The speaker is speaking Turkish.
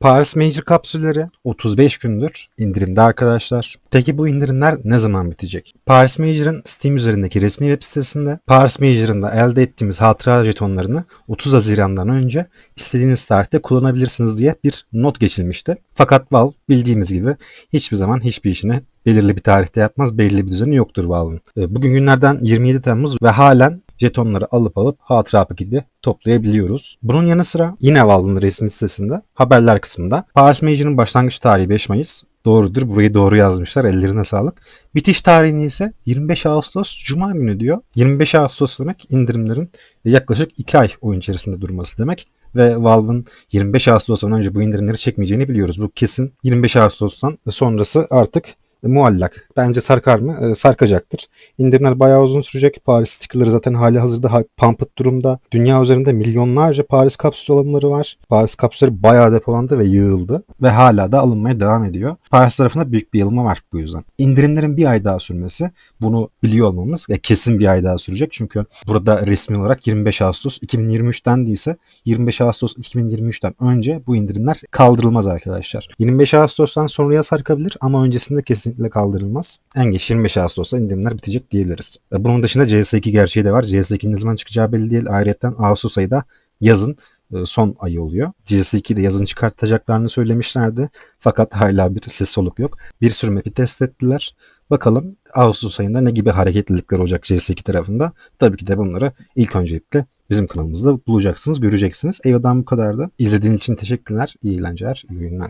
Paris Major kapsülleri 35 gündür indirimde arkadaşlar. Peki bu indirimler ne zaman bitecek? Paris Major'ın Steam üzerindeki resmi web sitesinde Paris Major'ın elde ettiğimiz hatıra jetonlarını 30 Haziran'dan önce istediğiniz tarihte kullanabilirsiniz diye bir not geçilmişti. Fakat Valve bildiğimiz gibi hiçbir zaman hiçbir işini belirli bir tarihte yapmaz. Belirli bir düzeni yoktur Valve'ın. E, Bugün günlerden 27 Temmuz ve halen jetonları alıp alıp hatıra paketi toplayabiliyoruz. Bunun yanı sıra yine Valve'ın resmi sitesinde haberler kısmında Paris Major'ın başlangıç tarihi 5 Mayıs. Doğrudur. Burayı doğru yazmışlar. Ellerine sağlık. Bitiş tarihini ise 25 Ağustos Cuma günü diyor. 25 Ağustos demek indirimlerin yaklaşık 2 ay oyun içerisinde durması demek. Ve Valve'ın 25 Ağustos'tan önce bu indirimleri çekmeyeceğini biliyoruz. Bu kesin 25 Ağustos'tan sonrası artık muallak. Bence sarkar mı? Ee, sarkacaktır. İndirimler bayağı uzun sürecek. Paris stickerları zaten hali hazırda ha- pumped durumda. Dünya üzerinde milyonlarca Paris kapsül alımları var. Paris kapsülleri bayağı depolandı ve yığıldı. Ve hala da alınmaya devam ediyor. Paris tarafında büyük bir yılma var bu yüzden. İndirimlerin bir ay daha sürmesi bunu biliyor olmamız ve kesin bir ay daha sürecek. Çünkü burada resmi olarak 25 Ağustos 2023'ten değilse 25 Ağustos 2023'ten önce bu indirimler kaldırılmaz arkadaşlar. 25 Ağustos'tan sonraya sarkabilir ama öncesinde kesinlikle kaldırılmaz. En geç 25 Ağustos'ta indirimler bitecek diyebiliriz. E, Bunun dışında CS2 gerçeği de var. CS2'nin ne zaman çıkacağı belli değil. Ayrıca Ağustos ayı da yazın e, son ayı oluyor. CS2'de yazın çıkartacaklarını söylemişlerdi. Fakat hala bir ses soluk yok. Bir sürü map'i test ettiler. Bakalım Ağustos ayında ne gibi hareketlilikler olacak CS2 tarafında. Tabii ki de bunları ilk öncelikle bizim kanalımızda bulacaksınız, göreceksiniz. Eyvadan bu kadardı. İzlediğiniz için teşekkürler. İyi eğlenceler, iyi oyunlar.